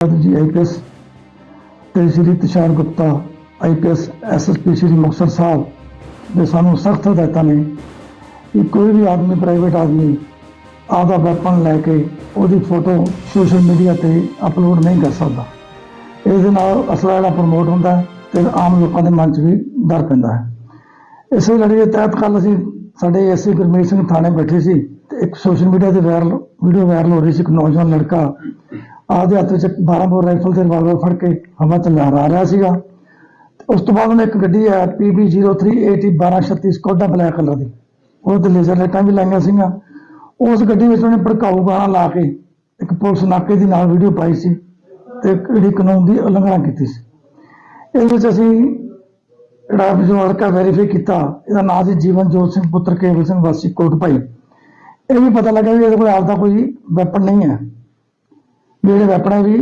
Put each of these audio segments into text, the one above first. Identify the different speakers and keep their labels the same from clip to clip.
Speaker 1: ਜੀ ਆਈਪੀਐਸ ਤੇ Shri Tushar Gupta IPS SSP Shri Muktsar Sahib ਦੇ ਸਾਨੂੰ ਸਖਤ ਹਦਾਇਤਾਂ ਨੇ ਕਿ ਕੋਈ ਵੀ ਆਦਮੀ ਪ੍ਰਾਈਵੇਟ ਆਦਮੀ ਆਪਦਾ ਵੈਪਨ ਲੈ ਕੇ ਉਹਦੀ ਫੋਟੋ ਸੋਸ਼ਲ ਮੀਡੀਆ ਤੇ ਅਪਲੋਡ ਨਹੀਂ ਕਰ ਸਕਦਾ। ਇਸ ਦੇ ਨਾਲ ਅਸਲਾ ਜਿਹੜਾ ਪ੍ਰਮੋਟ ਹੁੰਦਾ ਹੈ ਤੇ ਆਮ ਲੋਕਾਂ ਦੇ ਮਨ 'ਚ ਵੀ ਡਰ ਪੈਂਦਾ ਹੈ। ਇਸੇ ਲੜੀ ਦੇ ਤਹਿਤ ਕੱਲ ਅਸੀਂ ਸਾਡੇ ਐਸਸੀ ਗੁਰਮੀਤ ਸਿੰਘ ਥਾਣੇ ਬੈਠੇ ਸੀ ਤੇ ਇੱਕ ਸੋਸ਼ਲ ਮੀਡੀਆ ਤੇ ਵਾਇਰਲ ਵੀਡੀਓ ਵਾਇਰਲ ਹੋ ਰਹੀ ਸੀ, ਇੱਕ ਨੌਜਵਾਨ ਲੜਕਾ ਆਪਦੇ ਹੱਥ ਵਿੱਚ 12 ਬੋਰ ਰਾਈਫਲ ਤੇ ਰਿਵਾਲਵਰ ਫੜ ਕੇ ਹਵਾ ਚ ਲਹਿਰਾ ਰਿਹਾ ਸੀਗਾ। ਤੇ ਉਸ ਤੋਂ ਬਾਅਦ ਉਹਨੇ ਇੱਕ ਗੱਡੀ ਹੈ PB0380 1236 ਸਕੋਡਾ ਬਲੈਕ ਕਲਰ ਦੀ। ਉਹ ਲੇਜ਼ਰ ਲਾਈਟਾਂ ਵੀ ਲਾਈਆਂ ਸੀਗੀਆਂ। ਉਸ ਗੱਡੀ ਵਿੱਚ ਉਹਨੇ ਭੜਕਾਊ ਗਾਣਾ ਲਾ ਕੇ ਇੱਕ ਪੁਲਿਸ ਨਾਕੇ ਦੀ ਨਾਲ ਵੀਡੀਓ ਪਾਈ ਸੀ ਤੇ ਜਿਹੜੀ ਕਾਨੂੰਨ ਦੀ ਉਲੰਘਣਾ ਕੀਤੀ ਸੀ। ਇਹਦੇ ਵਿੱਚ ਅਸੀਂ ਜਿਹੜਾ ਜੋ ਲੜਕਾ ਵੈਰੀਫਾਈ ਕੀਤਾ, ਇਹਦਾ ਨਾਮ ਸੀ ਜੀਵਨ ਜੋਤ ਸਿੰਘ, ਪੁੱਤਰ ਕੇਵਲ ਸਿੰਘ ਵਾਸੀ ਕੋਟ ਭਾਈ ਇਹ ਵੀ ਪਤਾ ਲੱਗਾ ਵੀ ਇਹਦੇ ਕੋਲ ਆਪਦਾ ਕੋਈ ਵੈਪਨ ਨਹੀਂ ਹੈ। ਜਿਹੜੇ ਵੈਪਨਾਂ ਵੀ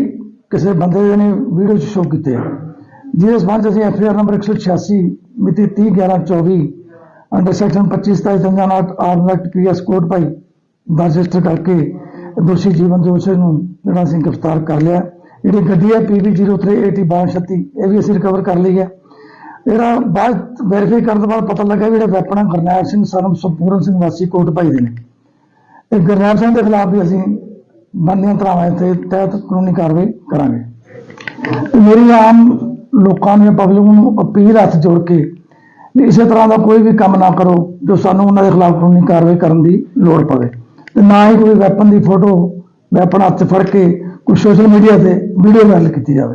Speaker 1: ਕਿਸੇ ਬੰਦੇ ਦੇ ਨੇ ਵੀਡੀਓ 'ਚ ਸ਼ੋਅ ਕੀਤੇ ਆ। ਜਿਹਦੇ ਸੰਬੰਧ 'ਚ ਅਸੀਂ ਐਫਆਰ ਨੰਬਰ 186 ਮਿਤੀ 30 11 24 ਅੰਡਰ ਸੈਕਸ਼ਨ 25 27 ਤੰਜਾਨਾਟ ਆਰਮ ਐਕਟ ਪੀਐਸ ਕੋਡ ਭਾਈ ਦਾ ਰਜਿਸਟਰ ਕਰਕੇ ਦੋਸ਼ੀ ਜੀਵਨ ਜੋਤ ਨੂੰ ਜਿਹੜਾ ਅਸੀਂ ਗ੍ਰਿਫਤਾਰ ਕਰ ਲਿਆ। ਜਿਹੜੀ ਗੱਡੀ ਹੈ PB0380 ਇਹ ਵੀ ਅਸੀਂ ਰਿਕਵਰ ਕਰ ਲਈ ਹੈ। ਇਹਦਾ ਬਾਅਦ ਵੈਰੀਫਾਈ ਕਰਨ ਤੋਂ ਬਾਅਦ ਪਤਾ ਲੱਗਾ ਵੀ ਜਿਹੜਾ ਵੈਪਨ ਹੈ ਗਰਨੈਲ ਸਿੰਘ ਸਰਮ ਸੰਪੂਰਨ ਸਿੰਘ ਵਾਸੀ ਕੋਟ ਭਾਈ ਦੇ ਨੇ। ਇਹ ਗਰਨੈਲ ਸਿੰਘ ਦੇ ਖਿਲਾਫ ਵੀ ਅਸੀਂ ਬੰਦੀਆਂ ਧਰਾਵਾਂ ਤੇ ਤਹਿਤ ਕਾਨੂੰਨੀ ਕਾਰਵਾਈ ਕਰਾਂਗੇ। ਮੇਰੀ ਆਮ ਲੋਕਾਂ ਨੂੰ ਪਬਲਿਕ ਨੂੰ ਅਪੀਲ ਹੱਥ ਜੋੜ ਕੇ ਵੀ ਇਸੇ ਤਰ੍ਹਾਂ ਦਾ ਕੋਈ ਵੀ ਕੰਮ ਨਾ ਕਰੋ ਜੋ ਸਾਨੂੰ ਉਹਨਾਂ ਦੇ ਖਿਲਾਫ ਕਾਨੂੰਨੀ ਕਾਰਵਾਈ ਕਰਨ ਦੀ ਲੋੜ ਪਵੇ। ਤੇ ਨਾ ਹੀ ਕੋਈ ਵੈਪਨ ਦੀ ਫੋਟੋ ਵੈਪਨ ਹੱਥ 'ਚ ਫੜ ਕੇ ਕੋਈ ਸੋਸ਼ਲ ਮੀਡੀਆ ਤੇ ਵੀਡੀਓ ਵਾਇਰਲ ਕੀਤੀ ਜਾਵੇ।